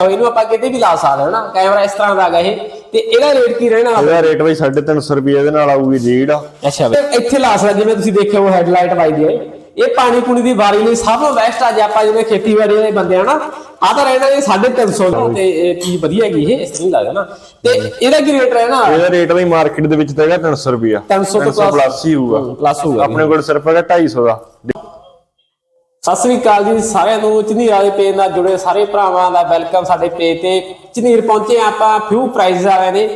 ਇਹਨੂੰ ਆਪਾਂ ਕਿਤੇ ਵੀ ਲਾ ਸਕਦੇ ਹਾਂ ਨਾ ਕੈਮਰਾ ਇਸ ਤਰ੍ਹਾਂ ਦਾ ਹੈਗਾ ਇਹ ਤੇ ਇਹਦਾ ਰੇਟ ਕੀ ਰਹਿਣਾ ਇਹਦਾ ਰੇਟ ਬਈ 350 ਰੁਪਏ ਇਹਦੇ ਨਾਲ ਆਊਗੀ ਲੀਡ ਅੱਛਾ ਬਈ ਇੱਥੇ ਲਾ ਸਕਦੇ ਜਿਵੇਂ ਤੁਸੀਂ ਦੇਖਿਆ ਉਹ ਹੈਡਲਾਈਟ ਵੱਜਦੀ ਹੈ। ਇਹ ਪਾਣੀ ਪੂਣੀ ਦੀ ਵਾਰੀ ਲਈ ਸਭ ਤੋਂ ਬੈਸਟ ਆ ਜੇ ਆਪਾਂ ਜਿਵੇਂ ਖੇਤੀਬਾੜੀ ਦੇ ਬੰਦੇ ਆ ਨਾ ਆ ਤਾਂ ਰਹਿਣਾ ਇਹ 350 ਦਾ ਤੇ ਇਹ ਚੀਜ਼ ਵਧੀਆ ਹੈਗੀ ਇਹ ਇਸ ਤਰ੍ਹਾਂ ਲੱਗਦਾ ਨਾ। ਤੇ ਇਹਦਾ ਕੀ ਰੇਟ ਰਹਿਣਾ? ਇਹਦਾ ਰੇਟ ਬਈ ਮਾਰਕੀਟ ਦੇ ਵਿੱਚ ਤਾਂ ਹੈਗਾ 300 ਰੁਪਿਆ 300 ਤੋਂ ਪਲੱਸ ਹੀ ਹੋਊਗਾ। ਪਲੱਸ ਹੋਊਗਾ। ਆਪਣੇ ਕੋਲ ਸਿਰਫ ਹੈਗਾ 250 ਦਾ। ਸਤਿ ਸ੍ਰੀ ਅਕਾਲ ਜੀ ਸਾਰਿਆਂ ਨੂੰ। ਝਨੀਰ ਵਾਲੇ ਪੇਜ ਨਾਲ ਜੁੜੇ ਸਾਰੇ ਭਰਾਵਾਂ ਦਾ ਵੈਲਕਮ ਸਾਡੇ ਪੇਜ ਤੇ। ਝਨੀਰ ਪਹੁੰਚੇ ਆਪਾਂ ਫਿਊ ਪ੍ਰਾਈਜ਼ ਵਾਲਿਆਂ ਦੇ।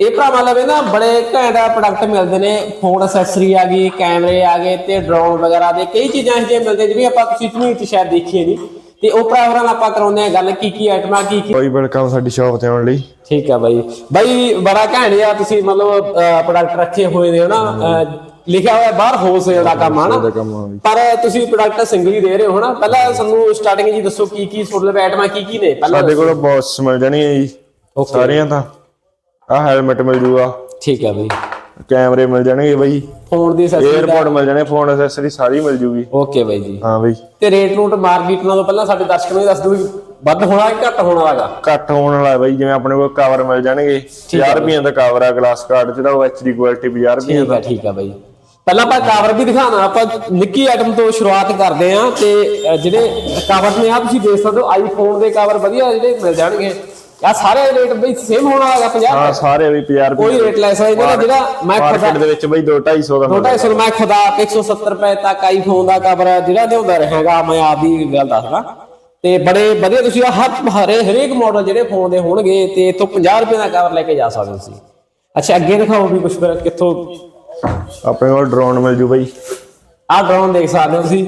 ਇਹ ਭਰਾਵਾਂ ਲਵੇ ਨਾ ਬੜੇ ਘੈਂਟ ਪ੍ਰੋਡਕਟ ਮਿਲਦੇ ਨੇ। ਫੋਨ ਅਸੈਸਰੀ ਆ ਗਈ ਕੈਮਰੇ ਆ ਗਏ ਤੇ ਡਰੋਨ ਵਗੈਰਾ ਦੇ ਕਈ ਚੀਜ਼ਾਂ ਇਹ ਜਿਹੀਆਂ ਮਿਲਦੇ ਜਿਹੜੀਆਂ ਆਪਾਂ ਤੁਸੀਂ ਝਨੀਰ ਚ ਸ਼ਾਇਦ ਦੇਖੀਏ ਨਹੀਂ। ਤੇ ਉਹ ਭਰਾਵਾਂ ਨਾਲ ਆਪਾਂ ਕਰਾਉਂਦੇ ਆ ਗੱਲ ਕੀ ਕੀ ਆਈਟਮਾਂ ਕੀ ਕੀ ਕੋਈ ਵੈਲਕਮ ਸਾਡੀ ਸ਼ਾਪ ਤੇ ਆਉਣ ਲਈ। ਠੀਕ ਆ ਬਾਈ। ਬਾਈ ਬੜਾ ਘੈਂਟ ਆ ਤੁਸੀਂ ਮਤਲਬ ਪ੍ਰੋਡਕਟ ਰੱਖੇ ਹੋਏ ਨੇ ਹਨਾ। ਲਿਖਿਆ ਹੋਇਆ ਬਾਹਰ ਹੋਲਸੇਲ ਦਾ ਕੰਮ ਆ ਦਾ ਨਾ ਪਰ ਤੁਸੀਂ ਪ੍ਰੋਡਕਟ ਸਿੰਗਲ ਹੀ ਦੇ ਰਹੇ ਹੋ ਨਾ ਪਹਿਲਾਂ ਸਾਨੂੰ ਸਟਾਰਟਿੰਗ ਜੀ ਦੱਸੋ ਕੀ ਕੀ ਲਵੇ ਆਈਟਮਾਂ ਕੀ ਕੀ ਨੇ? ਪਹਿਲਾਂ ਸਾਡੇ ਕੋਲ ਬੌਸ ਮਿਲ ਜਾਣੀਆਂ ਜੀ. ਸਾਰੀਆਂ ਤਾਂ। ਆ ਹੈਲਮਟ ਮਿਲ ਜੂਗਾ। ਠੀਕ ਆ ਬਈ। ਕੈਮਰੇ ਮਿਲ ਜਾਣਗੇ ਬਈ। ਫੋਨ ਦੀ ਅਸੈਸਰੀ 에어ਪੋਰਟ ਮਿਲ ਜਾਣੇ ਫੋਨ ਐਕਸੈਸਰੀ ਸਾਰੀ ਮਿਲ ਜੂਗੀ। ਓਕੇ ਬਾਈ ਜੀ। ਹਾਂ ਬਈ। ਤੇ ਰੇਟ ਰੂਟ ਮਾਰਕੀਟ ਨਾਲੋਂ ਪਹਿਲਾਂ ਸਾਡੇ ਦਰਸ਼ਕਾਂ ਨੂੰ ਦੱਸ ਦਿਓ ਵੱਧ ਹੋਣਾ ਕਿ ਘੱਟ ਹੋਣਾ ਹੈਗਾ? ਘੱਟ ਹੋਣ ਵਾਲਾ ਬਈ ਜਿਵੇਂ ਆਪਣੇ ਕੋਲ ਕਵਰ ਮਿਲ ਜਾਣਗੇ। 50 ਰੁਪਈਆਂ ਦਾ ਕਵਰ ਆ ਗਲਾਸ ਕਾਰਡ ਚ ਦਾ ਉਹ ਐਚਡੀ ਕੁਆਲਿਟੀ 50 ਰੁਪਈਆਂ ਠੀਕ ਆ ਠੀਕ ਆ ਬਾਈ। ਪਹਿਲਾਂ ਆਪਾਂ ਕਵਰ ਵੀ ਦਿਖਾਣਾ ਆਪਾਂ ਨਿੱਕੀ ਆਈਟਮ ਤੋਂ ਸ਼ੁਰੂਆਤ ਕਰਦੇ ਆਂ ਤੇ ਜਿਹੜੇ ਕਵਰ ਨੇ ਆ ਤੁਸੀਂ ਦੇਖ ਸਕਦੇ ਹੋ ਆਈਫੋਨ ਦੇ ਕਵਰ ਵਧੀਆ ਜਿਹੜੇ ਮਿਲ ਜਾਣਗੇ। ਆ ਸਾਰੇ ਰੇਟ ਬਈ ਸੇਮ ਹੋਣਾ ਹੈਗਾ 50 ਹਾਂ ਸਾਰੇ ਵੀ 50 ਰੁਪਏ ਕੋਈ ਰੇਟ ਲੈ ਸਕਦੇ ਜਿਹੜਾ ਜਿਹੜਾ ਮੈਂ ਖੁਦਾ ਦੇ ਵਿੱਚ ਬਈ 2 250 ਦਾ ਛੋਟਾ ਇਸ ਮੈਂ ਖੁਦਾ 170 ਰੁਪਏ ਤੱਕ ਆਈਫੋਨ ਦਾ ਕਵਰ ਜਿਹੜਾ ਲਿਆਉਂਦਾ ਰਹੇਗਾ ਮੈਂ ਆਪਦੀ ਗੱਲ ਦੱਸਦਾ। ਤੇ ਬੜੇ ਵਧੀਆ ਤੁਸੀਂ ਹਰ ਹਰੇ ਹਰੇਕ ਮਾਡਲ ਜਿਹੜੇ ਫੋਨ ਦੇ ਹੋਣਗੇ ਤੇ ਇਥੋਂ 50 ਰੁਪਏ ਦਾ ਕਵਰ ਲੈ ਕੇ ਜਾ ਸਕਦੇ ਹੋ ਤੁਸੀਂ। ਅੱਛਾ ਅੱਗੇ ਦਿਖਾਓ ਵੀ ਕੁਝ ਫਿਰ ਕਿੱਥੋਂ ਆਪਣੇ ਕੋਲ ਡਰੋਨ ਮਿਲ ਜੂ ਬਈ। ਆਹ ਡਰੋਨ ਦੇਖ ਸਕਦੇ ਹੋ ਤੁਸੀਂ।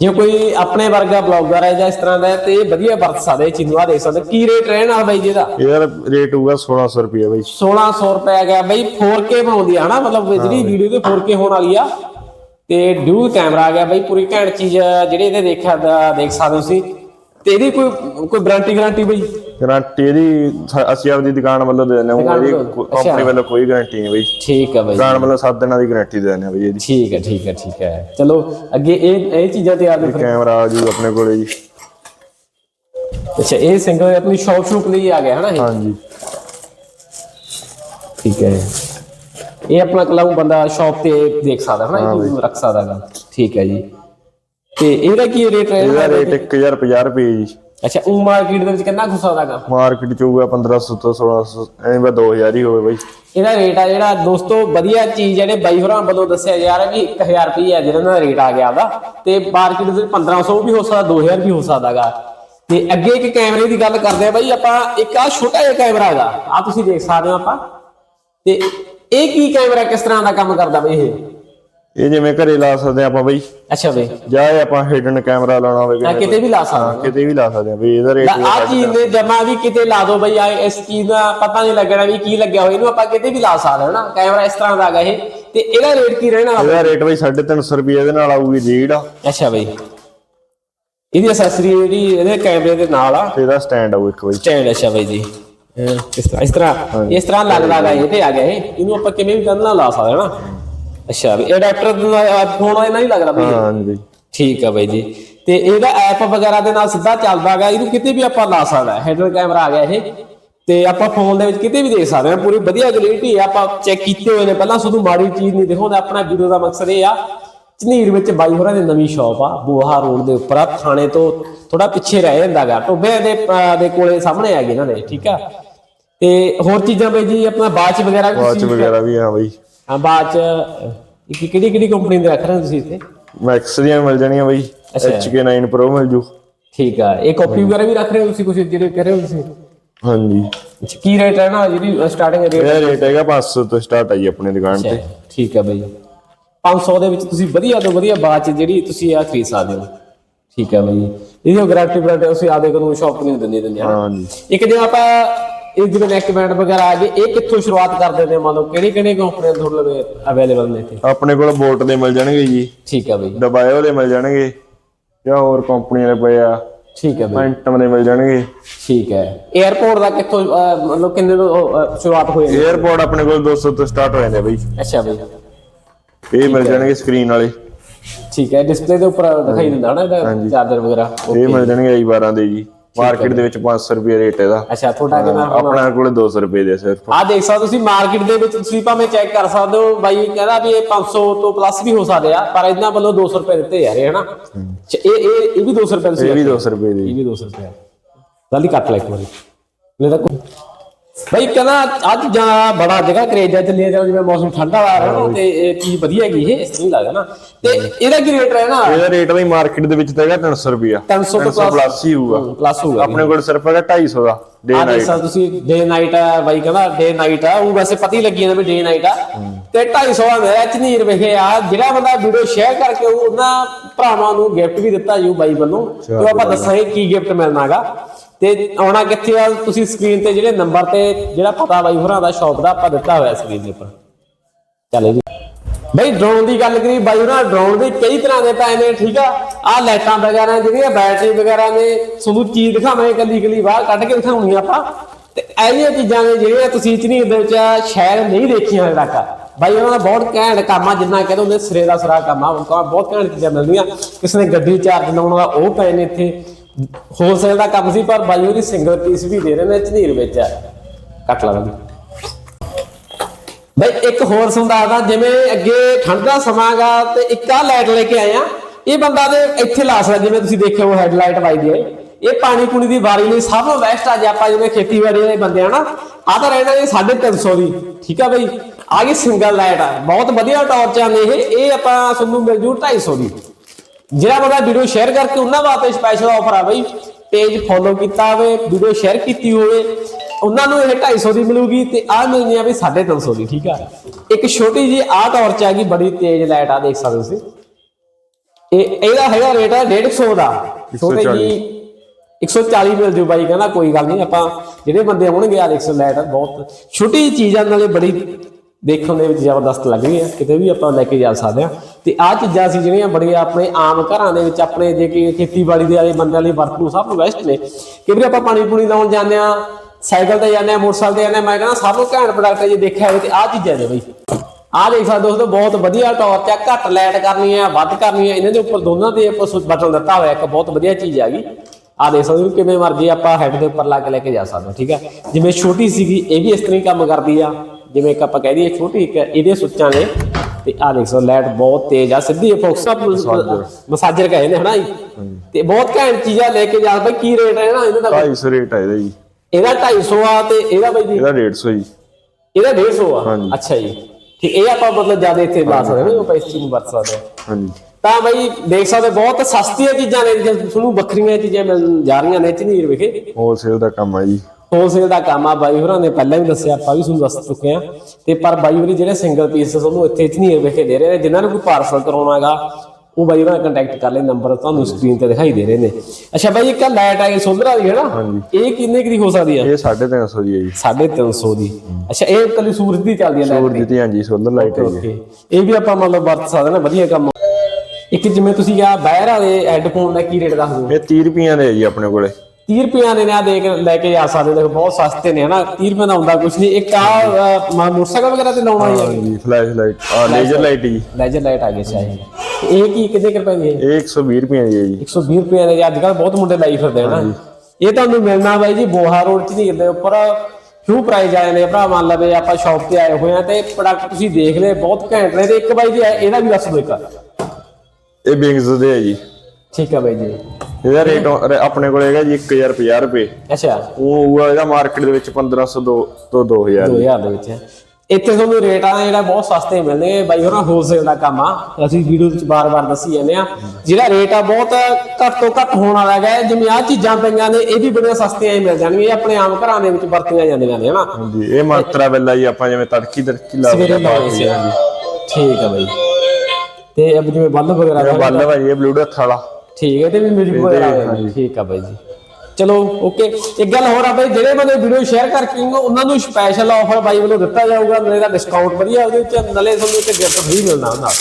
ਜੇ ਕੋਈ ਆਪਣੇ ਵਰਗਾ ਬਲੌਗਰ ਹੈ ਜਾਂ ਇਸ ਤਰ੍ਹਾਂ ਦਾ ਤੇ ਇਹ ਵਧੀਆ ਵਰਤ ਸਕਦੇ ਇਹ ਚੀਜ਼ ਦੇਖ ਸਕਦੇ। ਕੀ ਰੇਟ ਰਹਿਣਾ ਬਾਈ ਜੀ ਦਾ ਇਹਦਾ ਰੇਟ ਹੋਊਗਾ 1600 ਰੁਪਏ ਬਈ। 1600 ਰੁਪਏ ਗਿਆ ਬਈ 4K ਬਣਾਉਂਦੀ ਆ ਹਨਾ ਮਤਲਬ ਜਿਹੜੀ ਵੀਡੀਓ ਤੇ 4K ਹੋਣ ਵਾਲੀ ਆ। ਤੇ ਡਿਊਲ ਕੈਮਰਾ ਆ ਗਿਆ ਬਈ ਪੂਰੀ ਘੈਂਟ ਚੀਜ਼ ਆ, ਜਿਹੜੇ ਇਹਦੇ ਦੇਖਿਆ ਦੇਖ ਸਕਦੇ ਹੋ ਤੁਸੀਂ। ਤੇ ਇਹਦੀ ਕੋਈ ਕੋਈ ਗਾਰੰਟੀ ਗਾਰੰਟੀ ਬਈ? ਗਾਰੰਟੀ ਇਹਦੀ ਸ- ਅਸੀਂ ਆਪਦੀ ਦੁਕਾਨ ਵੱਲੋਂ ਦੇ ਦਿੰਦੇ ਹਾਂ। ਇਹਦੀ ਵੱਲੋਂ? ਕੰਪਨੀ ਵੱਲੋਂ ਕੋਈ ਗਾਰੰਟੀ ਨਹੀਂ ਬਈ। ਠੀਕ ਆ ਬਈ। ਦੁਕਾਨ ਵੱਲੋਂ 7 ਦਿਨਾਂ ਦੀ ਗਾਰੰਟੀ ਦੇ ਦਿੰਦੇ ਹਾਂ ਬਈ ਇਹਦੀ। ਠੀਕ ਹੈ ਠੀਕ ਹੈ ਠੀਕ ਹੈ ਚਲੋ ਅੱਗੇ ਇਹ ਇਹ ਚੀਜ਼ਾਂ ਤੇ ਆ ਦੇ ਫਿਰ ਕੈਮਰਾ ਆ ਜੂ ਆਪਣੇ ਕੋਲੇ ਜੀ। ਅੱਛਾ ਇਹ ਸਿੰਗਲ ਆਪਣੀ ਸ਼ੌਪ ਸ਼ੂਪ ਲਈ ਆ ਗਿਆ ਹਨਾ ਇਹ? ਹਾਂਜੀ। ਠੀਕ ਹੈ। ਇਹ ਆਪਣਾ ਕਲਾਉ ਬੰਦਾ ਸ਼ਾਪ ਤੇ ਦੇਖ ਸਕਦਾ ਹੈ ਨਾ ਇਹ ਰੱਖ ਸਕਦਾ ਹੈਗਾ ਠੀਕ ਹੈ ਜੀ। ਤੇ ਇਹਦਾ ਕੀ ਰੇਟ ਇਹਦਾ ਹੈ ਰੇਟ 1050 ਰੁਪਏ ਜੀ। ਅੱਛਾ ਉਹ ਮਾਰਕੀਟ ਦੇ ਵਿੱਚ ਕਿੰਨਾ ਕੁ ਸਕਦਾ ਹੈਗਾ ਮਾਰਕੀਟ ਚ ਹੋਊਗਾ 1500 ਤੋਂ 1600 ਐਵੇਂ ਬਾ 2000 ਹੀ ਹੋਵੇ ਬਈ। ਇਹਦਾ ਰੇਟ ਆ ਜਿਹੜਾ ਦੋਸਤੋ ਵਧੀਆ ਚੀਜ਼ ਜਿਹੜੇ ਬਾਈ ਹੋਰਾਂ ਵੱਲੋਂ ਦੱਸਿਆ ਜਾ ਰਿਹਾ ਵੀ 1000 ਰੁਪਏ ਹੈ ਜਿਹੜਾ ਦਾ ਰੇਟ ਆ ਗਿਆ ਉਹਦਾ। ਤੇ ਮਾਰਕੀਟ ਦੇ ਵਿੱਚ 1500 ਵੀ ਹੋ ਸਕਦਾ 2000 ਵੀ ਹੋ ਸਕਦਾਗਾ ਤੇ ਅੱਗੇ ਇੱਕ ਕੈਮਰੇ ਦੀ ਗੱਲ ਕਰਦੇ ਆ ਬਾਈ ਆਪਾਂ ਇੱਕ ਆ ਛੋਟਾ ਜਿਹਾ ਕੈਮਰਾ ਹੈਗਾ ਆ ਤੁਸੀਂ ਦੇਖ ਸਕਦੇ ਹੋ ਆਪਾਂ। ਤੇ ਇਹ ਕੀ ਕੈਮਰਾ ਕਿਸ ਤਰ੍ਹਾਂ ਦਾ ਕੰਮ ਕਰਦਾ ਬਈ ਇਹ? ਇਹ ਜਿਵੇਂ ਘਰੇ ਲਾ ਸਕਦੇ ਆਪਾਂ ਬਈ। ਅੱਛਾ ਬਈ। ਜਾਂ ਇਹ ਆਪਾਂ ਹਿਡਨ ਕੈਮਰਾ ਲਾਉਣਾ ਹੋਵੇ ਆ ਕਿਤੇ ਵੀ ਲਾ ਸਕਦੇ ਕਿਤੇ ਵੀ ਲਾ ਸਕਦੇ ਆ ਬਈ ਇਹਦਾ ਰੇਟ ਆ ਚੀਜ਼ ਨੇ ਜਮਾ ਵੀ ਕਿਤੇ ਲਾ ਦੋ ਬਈ ਆ ਇਸ ਚੀਜ਼ ਦਾ ਪਤਾ ਨਹੀਂ ਲੱਗਣਾ ਵੀ ਕੀ ਲੱਗਿਆ ਹੋਇਆ ਇਹਨੂੰ ਆਪਾਂ ਕਿਤੇ ਵੀ ਲਾ ਸਕਦੇ ਹਾਂ ਨਾ। ਕੈਮਰਾ ਇਸ ਤਰ੍ਹਾਂ ਦਾ ਹੈਗਾ ਇਹ। ਤੇ ਇਹਦਾ ਰੇਟ ਕੀ ਰਹਿਣਾ? ਇਹਦਾ ਰੇਟ ਬਈ 350 ਰੁਪਏ ਇਹਦੇ ਨਾਲ ਆਊਗੀ ਲੀਡ ਅੱਛਾ ਬਈ। ਇਹਦੀ ਅਸੈਸਰੀ ਜਿਹੜੀ ਇਹਦੇ ਕੈਮਰੇ ਦੇ ਨਾਲ ਆ। ਤੇ ਇਹਦਾ ਸਟੈਂਡ ਆਊ ਇੱਕ ਬਈ। ਸਟੈਂਡ ਅੱਛਾ ਬਈ ਜੀ। ਅਹ ਇਸ ਤਰ੍ਹਾਂ ਇਸ ਤਰ੍ਹਾਂ ਇਸ ਤਰ੍ਹਾਂ ਲੱਗਦਾ ਹੈਗਾ ਇਹ ਤੇ ਆ ਗਿਆ ਇਹ। ਇਹਨੂੰ ਆਪਾਂ ਕਿਵੇਂ ਵੀ ਕਰਨ ਨਾਲ ਲਾ ਸਕਦੇ ਹਾਂ ਨਾ। ਅੱਛਾ ਵੀ ਅਡਾਪਟਰ ਦਾ ਫੋਨ ਇਹਨਾਂ ਨਹੀਂ ਲੱਗਦਾ ਬਈ ਇਹ? ਹਾਂਜੀ। ਬਈ ਠੀਕ ਆ ਬਾਈ ਜੀ। ਤੇ ਇਹਦਾ ਐਪ ਵਗੈਰਾ ਦੇ ਨਾਲ ਸਿੱਧਾ ਚੱਲਦਾ ਹੈਗਾ ਇਹਨੂੰ ਕਿਤੇ ਵੀ ਆਪਾਂ ਲਾ ਸਕਦਾ ਹੈਡਰ ਕੈਮਰਾ ਆ ਗਿਆ ਇਹ। ਤੇ ਆਪਾਂ ਫੋਨ ਦੇ ਵਿੱਚ ਕਿਤੇ ਵੀ ਦੇਖ ਸਕਦੇ ਹਾਂ। ਪੂਰੀ ਵਧੀਆ ਕੁਆਲਿਟੀ ਹੈ। ਆਪਾਂ ਚੈੱਕ ਕੀਤੇ ਹੋਏ ਨੇ। ਪਹਿਲਾਂ ਤੁਹਾਨੂੰ ਮਾੜੀ ਚੀਜ਼ ਨਹੀਂ ਦਿਖਾਉਂਦਾ ਆਪਣਾ ਵੀਡੀਓ ਦਾ ਮਕਸਦ ਇਹ ਆ ਝਨੀਰ ਵਿੱਚ ਬਾਈ ਹੋਰਾਂ ਦੀ ਨਵੀਂ ਸ਼ਾਪ ਆ ਬੋਹਾ ਰੋਡ ਦੇ ਉੱਪਰ ਆ। ਥਾਣੇ ਤੋਂ ਥੋੜਾ ਪਿੱਛੇ ਰਹਿ ਜਾਂਦਾਗਾ ਟੋਬੇ ਦੇ ਦੇ ਕੋਲੇ ਸਾਹਮਣੇ ਆ ਗਏ ਇਹਨਾਂ ਦੇ। ਠੀਕ ਆ। ਤੇ ਹੋਰ ਚੀਜ਼ਾਂ ਬਾਈ ਜੀ ਆਪਣਾ ਬਾਚ ਵਗੈਰਾ ਵੀ ਵਗੈਰਾ ਵੀ ਆ ਬਈ। ਹਾਂ ਬਾਚ ਇਹ ਕਿਹੜੀ ਕਿਹੜੀ ਕੰਪਨੀ ਦੇ ਰੱਖ ਰਹੇ ਹੋ ਤੁਸੀਂ ਇੱਥੇ? ਮੈਕਸ ਦੀਆਂ ਮਿਲ ਜਾਣੀਆਂ ਬਈ ਅੱਛਾ। HK9 Pro ਮਿਲ ਜੂ। ਠੀਕ ਆ ਇਹ ਕਾਪੀ ਵਗੈਰਾ ਵੀ ਰੱਖ ਰਹੇ ਹੋ ਤੁਸੀਂ ਕੁਝ ਜਿਹੜੇ ਕਹਿ ਰਹੇ ਹੋ ਤੁਸੀਂ? ਹਾਂਜੀ। ਅੱਛਾ, ਕੀ ਰੇਟ ਹੈ ਨਾ ਜਿਹੜੀ ਸਟਾਰਟਿੰਗ ਰੇਟ ਇਹਦਾ ਰੇਟ ਹੈਗਾ 500 ਤੋਂ ਸਟਾਰਟ ਆਈ ਆਪਣੀ ਦੁਕਾਨ ਤੇ। ਠੀਕ ਹੈ ਬਈ। 500 ਦੇ ਵਿੱਚ ਤੁਸੀਂ ਵਧੀਆ ਤੋਂ ਵਧੀਆ ਬਾਚ ਜਿਹੜੀ ਤੁਸੀਂ ਆ ਖਰੀਦ ਸਕਦੇ ਹੋ। ਠੀਕ ਹੈ ਬਈ। ਇਹਦੀ ਗਾਰੰਟੀ ਵਾਰੰਟੀ ਅਸੀਂ ਆਦੇ ਕੋਲ ਸ਼ਾਪ ਨਹੀਂ ਦਿੰਦੇ ਦਿੰਦੇ ਹਾਂ ਹਾਂਜੀ। ਇੱਕ ਜੇ ਆਪਾਂ ਇਹ ਜਿਵੇਂ ਨੈਕ ਬੈਂਡ ਵਗੈਰਾ ਆ ਗਏ ਇਹ ਕਿੱਥੋਂ ਸ਼ੁਰੂਆਤ ਕਰਦੇ ਨੇ ਮੰਨ ਲਓ? ਕਿਹੜੇ ਕਿਹੜੇ ਕੰਪਨੀ ਤੁਹਾਡੇ ਲਵੇ ਅਵੇਲੇਬਲ ਨੇ ਇੱਥੇ? ਆਪਣੇ ਕੋਲ ਬੋਲਟ ਦੇ ਮਿਲ ਜਾਣਗੇ ਜੀ। ਠੀਕ ਆ ਬਈ। ਦਬਾਇਓ ਦੇ ਮਿਲ ਜਾਣਗੇ ਜਾਂ ਹੋਰ ਕੰਪਨੀਆਂ ਦੇ ਪਏ ਆ। ਠੀਕ ਹੈ ਬਈ। ਪੈਂਟਮ ਦੇ ਮਿਲ ਜਾਣਗੇ। ਠੀਕ ਹੈ। 에어ਪੋਰਟ ਦਾ ਕਿੱਥੋਂ ਮਤਲਬ ਕਿੰਨੇ ਤੋਂ ਸ਼ੁਰੂਆਤ ਹੋਈ ਹੈ 에어ਪੋਰਟ ਆਪਣੇ ਕੋਲ 200 ਤੋਂ ਸਟਾਰਟ ਹੋ ਜਾਂਦੇ ਬਈ। ਅੱਛਾ ਬਈ। ਇਹ ਮਿਲ ਜਾਣਗੇ ਸਕਰੀਨ ਵਾਲੇ। ਠੀਕ ਹੈ। ਡਿਸਪਲੇ ਦੇ ਉੱਪਰ ਦਿਖਾਈ ਦਿੰਦਾ ਹਨਾ ਇਹਦਾ ਚਾਰਜਰ ਵਗੈਰਾ। ਇਹ ਮਿਲ ਜਾਣਗੇ i12 ਦੇ ਜੀ। ਮਾਰਕੀਟ ਦੇ ਵਿੱਚ 500 ਰੁਪਏ ਰੇਟ ਇਹਦਾ। ਅੱਛਾ ਤੁਹਾਡਾ ਕਿੰਨਾ ਆਪਣਾ ਕੋਲੇ 200 ਰੁਪਏ ਦੇ ਸਿਰਫ। ਆ ਦੇਖ ਸਕਦੇ ਤੁਸੀਂ ਮਾਰਕੀਟ ਦੇ ਵਿੱਚ ਤੁਸੀਂ ਭਾਵੇਂ ਚੈੱਕ ਕਰ ਸਕਦੇ ਹੋ ਬਾਈ ਕਹਿੰਦਾ ਵੀ ਇਹ 500 ਤੋਂ ਪਲੱਸ ਵੀ ਹੋ ਸਕਦੇ ਆ ਪਰ ਇਹਨਾਂ ਵੱਲੋਂ 200 ਰੁਪਏ ਦਿੱਤੇ ਯਾਰ ਇਹ ਹਨਾ? ਇਹ ਇਹ ਇਹ ਵੀ 200 ਰੁਪਏ ਤੁਸੀਂ ਇਹ ਵੀ 200 ਰੁਪਏ ਦੀ। ਇਹ ਵੀ 200 ਰੁਪਏ ਜਲਦੀ ਕੱਟ ਲੈ ਇੱਕ ਵਾਰੀ। ਨਹੀਂ ਤਾਂ ਕੋਈ- ਬਾਈ ਕਹਿੰਦਾ ਅੱਜ ਜਾਂ ਬੜਾ ਜਗ੍ਹਾ ਕਰੇਜ ਆ ਚੱਲਿਆ ਜਾਂ ਜਿਵੇਂ ਮੌਸਮ ਠੰਡਾ ਆ ਰਿਹਾ ਨਾ ਤੇ ਇਹ ਚੀਜ਼ ਵਧੀਆ ਹੈਗੀ ਇਹ ਇਸ ਤਰ੍ਹਾਂ ਲੱਗਦਾ ਨਾ। ਤੇ ਇਹਦਾ ਕੀ ਰੇਟ ਰਹਿਣਾ? ਇਹਦਾ ਰੇਟ ਵੀ ਮਾਰਕੀਟ ਦੇ ਵਿੱਚ ਤਾਂ ਹੈਗਾ 300 ਰੁਪਿਆ 300 ਤੋਂ ਪਲੱਸ ਹੀ ਹੋਊਗਾ। ਪਲੱਸ ਹੋਊਗਾ। ਆਪਣੇ ਕੋਲ ਸਿਰਫ ਹੈਗਾ 250 ਦਾ ਡੇ ਆ ਨਾਈਟ ਸਕਦੇ ਤੁਸੀਂ ਡੇ ਨਾਈਟ ਆ ਬਾਈ ਕਹਿੰਦਾ ਡੇ ਨਾਈਟ ਆ ਉਹ ਵੈਸੇ ਪਤਾ ਹੀ ਲੱਗੀ ਜਾਂਦਾ ਵੀ ਡੇ ਨਾਈਟ ਆ। ਤੇ 250 ਆ ਮੇਰਾ ਚਨੀਰ ਵਿਖੇ ਆ। ਜਿਹੜਾ ਬੰਦਾ ਵੀਡੀਓ ਸ਼ੇਅਰ ਕਰਕੇ ਉਹ ਉਹਨਾਂ ਭਰਾਵਾਂ ਨੂੰ ਗਿਫਟ ਵੀ ਦਿੱਤਾ ਜੂ ਬਾਈ ਵੱਲੋਂ। ਤੇ ਆਪਾਂ ਦੱਸਾਂਗੇ ਕੀ ਗਿਫਟ ਮਿਲਣਾਗਾ। ਤੇ ਆਉਣਾ ਕਿੱਥੇ ਆ? ਤੁਸੀਂ ਸਕਰੀਨ ਤੇ ਜਿਹੜੇ ਨੰਬਰ ਤੇ ਜਿਹੜਾ ਪਤਾ ਬਾਈ ਹੋਰਾਂ ਦਾ ਸ਼ਾਪ ਦਾ ਆਪਾਂ ਦਿੱਤਾ ਹੋਇਆ ਸਕਰੀਨ ਦੇ ਉੱਪਰ। ਚਲੇ ਜੀ। ਬਈ ਡਰੋਨ ਦੀ ਗੱਲ ਕਰੀ ਬਾਈ ਉਹਨਾਂ ਡਰੋਨ ਦੇ ਕਈ ਤਰ੍ਹਾਂ ਦੇ ਪਏ ਨੇ, ਠੀਕ ਆ? ਆ ਲਾਈਟਾਂ ਵਗੈਰਾ ਜਿਹੜੀਆਂ ਬੈਟਰੀ ਵਗੈਰਾ ਨੇ, ਤੁਹਾਨੂੰ ਚੀਜ਼ ਦਿਖਾਵਾਂਗੇ ਕੱਲੀ ਕੱਲੀ, ਬਾਹਰ ਕੱਢ ਕੇ ਦਿਖਾਉਣੀ ਆਪਾਂ। ਤੇ ਐਹੀਆਂ ਚੀਜ਼ਾਂ ਨੇ ਜਿਹੜੀਆਂ ਤੁਸੀਂ ਚਨੀਰ ਦੇ ਵਿੱਚ ਸ਼ਾਇਦ ਨਹੀਂ ਦੇਖੀਆਂ ਹਜੇ ਤੱਕ। ਬਾਈ ਉਹਨਾਂ ਦਾ ਬਹੁਤ ਘੈਂਟ ਕੰਮ ਆ, ਜਿੰਨਾ ਕਹਿੰਦੇ ਹੁੰਦੇ ਸਿਰੇ ਦਾ ਸਰਾ ਕੰਮ ਆ। ਉਹਨਾਂ ਬਹੁਤ ਘੈਂਟ ਚੀਜ਼ਾਂ ਮਿਲਦੀਆਂ। ਕਿਸੇ ਨੇ ਗੱਡੀ ਚਾਰਜ ਲਾਉਣ ਦਾ ਉਹ ਪਏ ਨੇ ਇੱਥੇ। ਹੋਲਸੇਲ ਦਾ ਕੰਮ ਸੀ, ਪਰ ਬਾਈ ਉਹਦੀ ਸਿੰਗਲ ਪੀਸ ਵੀ ਦੇ ਰਹੇ ਨੇ, ਝਨੀਰ ਵਿੱਚ ਕੱਟ ਲਾ ਬੰਦੀ ਬਈ, ਇੱਕ ਹੋਰ ਸਮਝਾਦਾ ਜਿਵੇਂ ਅੱਗੇ ਠੰਡ ਦਾ ਸਮਾਂਗਾ ਤੇ ਇੱਕ ਆ ਲਾਈਟ ਲੈ ਕੇ ਆਏ ਆ। ਇਹ ਬੰਦਾ ਦੇ ਇੱਥੇ ਲਾ ਸਕਦਾ, ਜਿਵੇਂ ਤੁਸੀਂ ਦੇਖਿਆ ਉਹ ਹੈਡਲਾਈਟ ਵਾਈਦੀ ਹੈ ਇਹ। ਪਾਣੀ ਪੂਣੀ ਦੀ ਵਾਰੀ ਲਈ ਸਭ ਤੋਂ ਬੈਸਟ ਆ, ਜੇ ਆਪਾਂ ਜਿਵੇਂ ਖੇਤੀਬਾੜੀ ਵਾਲੇ ਬੰਦੇ ਆ ਨਾ। ਆ ਤਾਂ ਰਹਿਣਾ ਇਹ 350 ਦੀ, ਠੀਕ ਆ ਬਈ? ਆ ਗਈ ਸਿੰਗਲ ਲਾਈਟ ਆ, ਬਹੁਤ ਵਧੀਆ ਟਾਰਚਾਂ ਨੇ ਇਹ। ਇਹ ਆਪਾਂ ਤੁਹਾਨੂੰ ਮਿਲ ਜੂ 250 ਦੀ। ਜਿਹੜਾ ਬੰਦਾ ਵੀਡੀਓ ਸ਼ੇਅਰ ਕਰਕੇ ਉਹਨਾਂ ਵਾਸਤੇ ਸਪੈਸ਼ਲ ਆਫਰ ਆ ਬਈ ਪੇਜ ਫੋਲੋ ਕੀਤਾ ਹੋਵੇ ਵੀਡੀਓ ਸ਼ੇਅਰ ਕੀਤੀ ਹੋਵੇ ਉਹਨਾਂ ਨੂੰ ਇਹ 250 ਦੀ ਮਿਲੂਗੀ ਤੇ ਆ ਮਿਲਣੀ ਆ ਵੀ 350 ਦੀ ਠੀਕ ਆ? ਇੱਕ ਛੋਟੀ ਜੀ ਆ ਟਾਰਚ ਆ ਗਈ ਬੜੀ ਤੇਜ਼ ਲਾਈਟ ਆ ਦੇਖ ਸਕਦੇ ਹੋ ਤੁਸੀਂ। ਇਹ ਇਹਦਾ ਹੈਗਾ ਰੇਟ ਆ 150 ਦਾ। ਛੋਟੇ ਜੀ 140 ਮਿਲ ਜੂ ਬਾਈ ਕਹਿੰਦਾ ਕੋਈ ਗੱਲ ਨਹੀਂ ਆਪਾਂ ਜਿਹੜੇ ਬੰਦੇ ਆਉਣਗੇ ਆ ਦੇਖ ਸਕਦੇ ਲਾਈਟ ਬਹੁਤ ਛੋਟੀ ਚੀਜ਼ ਆ ਨਾਲੇ ਬੜੀ ਦੇਖਣ ਦੇ ਵਿੱਚ ਜ਼ਬਰਦਸਤ ਲੱਗ ਰਹੀ ਹੈ ਕਿਤੇ ਵੀ ਆਪਾਂ ਲੈ ਕੇ ਜਾ ਸਕਦੇ ਆ। ਤੇ ਆ ਚੀਜ਼ਾਂ ਸੀ ਜਿਹੜੀਆਂ ਬੜੀਆਂ ਆਪਣੇ ਆਮ ਘਰਾਂ ਦੇ ਵਿੱਚ ਆਪਣੇ ਜੇ ਕਿ ਖੇਤੀਬਾੜੀ ਦੇ ਵਾਲੇ ਬੰਦਿਆਂ ਲਈ ਵਰਤ ਨੂੰ ਸਭ ਤੋਂ ਬੈਸਟ ਨੇ। ਕਿ ਵੀ ਆਪਾਂ ਪਾਣੀ ਪੂਣੀ ਲਾਉਣ ਜਾਂਦੇ ਆ ਸਾਈਕਲ ਤੇ ਜਾਂਦੇ ਆ ਮੋਟਰਸਾਈਕਲ ਤੇ ਜਾਂਦੇ ਆ ਮੈਂ ਕਹਿੰਦਾ ਸਭ ਤੋਂ ਘੈਂਟ ਪ੍ਰੋਡਕਟ ਜੇ ਦੇਖਿਆ ਹੋਵੇ ਤੇ ਆ ਚੀਜ਼ਾਂ ਨੇ ਬਈ। ਆ ਦੇਖ ਸਕਦੇ ਹੋ ਦੋਸਤੋ, ਬਹੁਤ ਵਧੀਆ ਟਾਰਚ ਆ ਘੱਟ ਲਾਈਟ ਕਰਨੀ ਆ ਵੱਧ ਕਰਨੀ ਆ ਇਹਨਾਂ ਦੇ ਉੱਪਰ ਦੋਨਾਂ ਦੇ ਆਪਾਂ ਬਟਨ ਦਿੱਤਾ ਹੋਇਆ, ਇੱਕ ਬਹੁਤ ਵਧੀਆ ਚੀਜ਼ ਆ ਗਈ। ਆ ਦੇਖ ਸਕਦੇ ਹੋ ਕਿਵੇਂ ਮਰਜ਼ੀ ਆਪਾਂ ਹੈਡ ਦੇ ਉੱਪਰ ਲਾ ਕੇ ਲੈ ਕੇ ਜਾ ਸਕਦੇ ਹਾਂ, ਠੀਕ ਹੈ? ਜਿਵੇਂ ਛੋਟੀ ਸੀਗੀ, ਇਹ ਵੀ ਇਸ ਤਰ੍ਹਾਂ ਹੀ ਕੰਮ ਕਰਦੀ ਆ। ਜਿਵੇਂ ਇੱਕ ਆਪਾਂ ਕਹਿ ਦਈਏ ਛੋਟੀ ਇੱਕ, ਇਹਦੇ ਸੁੱਚਾਂ ਨੇ ਤੇ ਆ ਦੇਖ ਸਕਦੇ ਲਾਈਟ ਬਹੁਤ ਤੇਜ਼ ਆ ਸਿੱਧੀ ਫੋਕਸ ਮਸਾਜਰ। ਕਹੇ ਨੇ ਹਨਾ ਜੀ। ਤੇ ਬਹੁਤ ਘੈਂਟ ਚੀਜ਼ਾਂ ਲੈ ਕੇ ਜਾ ਬਈ ਕੀ ਰੇਟ ਹੈ ਨਾ ਇਹਨਾਂ ਦਾ 250 ਰੇਟ ਹੈ ਇਹਦਾ ਜੀ। ਇਹਦਾ 250 ਆ ਤੇ ਇਹਦਾ ਬਈ ਜੀ? ਇਹਦਾ 150 ਜੀ। ਇਹਦਾ 150 ਆ। ਅੱਛਾ ਜੀ। ਠੀਕ ਇਹ ਆਪਾਂ ਮਤਲਬ ਜ਼ਿਆਦਾ ਇੱਥੇ ਲਾ ਸਕਦੇ ਹਾਂ ਆਪਾਂ ਇਸ ਚੀਜ਼ ਨੂੰ ਵਰਤ ਸਕਦੇ ਹਾਂ। ਹਾਂਜੀ। ਤਾਂ ਬਈ ਦੇਖ ਸਕਦੇ ਬਹੁਤ ਸਸਤੀਆਂ ਚੀਜ਼ਾਂ ਨੇ ਤੁਹਾਨੂੰ ਵੱਖਰੀਆਂ ਚੀਜ਼ਾਂ ਮਿਲ ਜਾ ਰਹੀਆਂ ਨੇ ਝਨੀਰ ਵਿਖੇ। ਹੋਲਸੇਲ ਦਾ ਕੰਮ ਆ ਜੀ। ਹੋਲਸੇਲ ਦਾ ਕੰਮ ਆ ਬਾਈ ਹੋਰਾਂ ਨੇ ਪਹਿਲਾਂ ਵੀ ਦੱਸਿਆ ਆਪਾਂ ਵੀ ਤੁਹਾਨੂੰ ਦੱਸ ਚੁੱਕੇ ਆ ਤੇ ਪਰ ਬਾਈ ਹੋਰੀ ਜਿਹੜੇ ਸਿੰਗਲ ਪੀਸ ਤੁਹਾਨੂੰ ਇੱਥੇ ਝਨੀਰ ਵਿਖੇ ਦੇ ਰਹੇ ਨੇ। ਜਿਨ੍ਹਾਂ ਨੂੰ ਕੋਈ ਪਾਰਸਲ ਕਰਾਉਣਾਗਾ ਉਹ ਬਾਈ ਹੋਰਾਂ ਨਾਲ ਕੰਟੈਕਟ ਕਰ ਲੈ ਨੰਬਰ ਤੁਹਾਨੂੰ ਸਕਰੀਨ ਤੇ ਦਿਖਾਈ ਦੇ ਰਹੇ ਨੇ। ਅੱਛਾ ਬਾਈ ਇੱਕ ਲਾਈਟ ਆ ਗਈ ਸੋਲਰ ਵਾਲੀ ਹੈ ਨਾ ਇਹ ਕਿੰਨੇ ਕੁ ਦੀ ਹੋ ਸਕਦੀ ਆ? ਇਹ 350 ਦੀ ਹੈ ਜੀ। 350 ਦੀ। ਅੱਛਾ ਇਹ ਕੱਲੀ ਸੂਰਜ ਦੀ ਚੱਲਦੀ ਆ ਲਾਈਟ ਹੋਰ ਦਿੱਤੀ ਹਾਂਜੀ ਸੋਲਰ ਲਾਈਟ ਹੈ ਇਹ ਵੀ ਆਪਾਂ ਮਤਲਬ ਵਰਤ ਸਕਦੇ ਨਾ ਵਧੀਆ ਕੰਮ। ਇੱਕ ਜਿਵੇਂ ਤੁਸੀਂ ਕਿਹਾ ਬਾਹਰ ਵਾਲੇ ਹੈੱਡਫੋਨ ਦਾ ਕੀ ਰੇਟ ਦੱਸ ਦਿਓ? ਇਹ 30 ਰੁਪਈਆਂ ਦੇ ਜੀ ਆਪਣੇ ਕੋਲੇ। 30 ਰੁਪਿਆਂ ਦੇ ਨੇ ਆ ਦੇਖ ਲੈ ਕੇ ਜਾ ਸਕਦੇ ਦੇਖੋ ਬਹੁਤ ਸਸਤੇ ਨੇ ਹਨਾ? 30 ਰੁਪਏ ਦਾ ਹੁੰਦਾ ਕੁਝ ਨਹੀਂ। ਇੱਕ ਆ ਮੋਟਰਸਾਈਕਲ ਵਗੈਰਾ ਤੇ ਲਾਉਣਾ ਹੀ ਹੈ ਹਾਂਜੀ ਫਲੈਸ਼ ਲਾਈਟ। ਆ ਲੇਜ਼ਰ ਲਾਈਟ। ਜੀ। ਲੈਜਰ ਲਾਈਟ ਆ ਗਈ ਸ਼ਾਇਦ ਇਹ ਕੀ ਕਿੰਨੇ ਕੁ ਰੁਪਏ ਦੀ ਹੈ? ਇਹ 120 ਰੁਪਈਆਂ ਦੀ ਹੈ ਜੀ। 120 ਰੁਪਏ ਦੇ ਅੱਜ ਕੱਲ ਬਹੁਤ ਮੁੰਡੇ ਲਾਈ ਫਿਰਦੇ ਹਨ ਇਹ ਤੁਹਾਨੂੰ ਮਿਲਣਾ ਬਾਈ ਜੀ ਬੋਹਾ ਰੋਡ ਚ ਨਹੀਂ ਦੇ ਉੱਪਰ ਕਿਉਂ ਪ੍ਰਾਈਸ ਆਏ ਨੇ। ਭਰਾ ਮੰਨ ਲਵੇ ਆਪਾਂ ਸ਼ਾਪ ਤੇ ਆਏ ਹੋਏ ਆ ਤੇ ਪ੍ਰੋਡਕਟ ਤੁਸੀਂ ਦੇਖ ਲਏ ਬਹੁਤ ਘੈਂਟ ਨੇ। ਤੇ ਇੱਕ ਬਾਈ ਜੀ ਇਹਦਾ ਵੀ ਦੱਸ ਦਿਓ ਇੱਕ। ਇਹ ਬਿੰਗਸ ਦੇ ਹੈ ਜੀ। ਠੀਕ ਹੈ ਬਾਈ ਜੀ। ਇਹਦਾ ਰੇਟ ਆਪਣੇ ਕੋਲੇ ਹੈਗਾ ਜੀ 1050 ਰੁਪਏ। ਅੱਛਾ। ਉਹ ਹੋਊਗਾ ਇਹਦਾ ਮਾਰਕੀਟ ਦੇ ਵਿੱਚ 1500 ਤੋਂ ਤੋਂ 2000 2000 ਦੇ ਵਿੱਚ ਹੈ। ਇੱਥੇ ਤੁਹਾਨੂੰ ਰੇਟ ਆ ਜਿਹੜਾ ਬਹੁਤ ਸਸਤੇ ਮਿਲਣਗੇ ਬਾਈ ਹੋਰਾਂ ਹੋਲਸੇਲ ਦਾ ਕੰਮ ਆ। ਅਸੀਂ ਵੀਡੀਓ ਵਿੱਚ ਬਾਰ-ਬਾਰ ਦੱਸੀ ਜਾਂਦੇ ਆ ਜਿਹੜਾ ਰੇਟ ਆ ਬਹੁਤ ਘੱਟ ਤੋਂ ਘੱਟ ਹੋਣ ਵਾਲਾ ਹੈ ਜਿਵੇਂ ਆ ਚੀਜ਼ਾਂ ਪਈਆਂ ਨੇ ਇਹ ਵੀ ਬੜੀਆਂ ਸਸਤੀਆਂ ਹੀ ਮਿਲ ਜਾਣਗੀਆਂ। ਇਹ ਆਪਣੇ ਆਮ ਘਰਾਂ ਦੇ ਵਿੱਚ ਵਰਤੀਆਂ ਜਾਂਦੀਆਂ ਨੇ ਹਨਾ? ਹਾਂਜੀ ਇਹ ਮਾਤਰਾ ਬਿੱਲ ਆ ਜੀ ਆਪਾਂ ਜਿਵੇਂ ਤੜਕੀ ਤੜਕੀ ਲਾ ਸਵੇਰੇ ਲਾਉਣੇ ਸੀ ਠੀਕ ਹੈ ਬਾਈ। ਤੇ ਜਿਵੇਂ ਬੱਲਬ ਵਗੈਰਾ ਬੱਲ ਭਾਈ ਇਹ ਬਲੂਟੁੱਥ ਵਾਲਾ। ਠੀਕ ਹੈ ਤੇ ਵੀ ਮਿਊਜ਼ਿਕ ਵਗੈਰਾ ਆ ਜਾਂਦਾ। ਠੀਕ ਆ ਬਾਈ ਜੀ। ਚਲੋ ਓਕੇ ਇੱਕ ਗੱਲ ਹੋਰ ਆ ਬਾਈ ਜਿਹੜੇ ਬੰਦੇ ਵੀਡੀਓ ਸ਼ੇਅਰ ਕਰਕੇ ਆਉਂਗੇ ਉਹਨਾਂ ਨੂੰ ਸਪੈਸ਼ਲ ਆਫਰ ਬਾਈ ਵੱਲੋਂ ਦਿੱਤਾ ਜਾਊਗਾ ਨਾਲੇ ਦਾ ਡਿਸਕਾਊਂਟ ਵਧੀਆ ਉਹਦੇ ਵਿੱਚ ਨਾਲੇ ਤੁਹਾਨੂੰ ਇੱਕ ਗਿਫਟ ਫ੍ਰੀ ਮਿਲਣਾ ਹੁੰਦਾ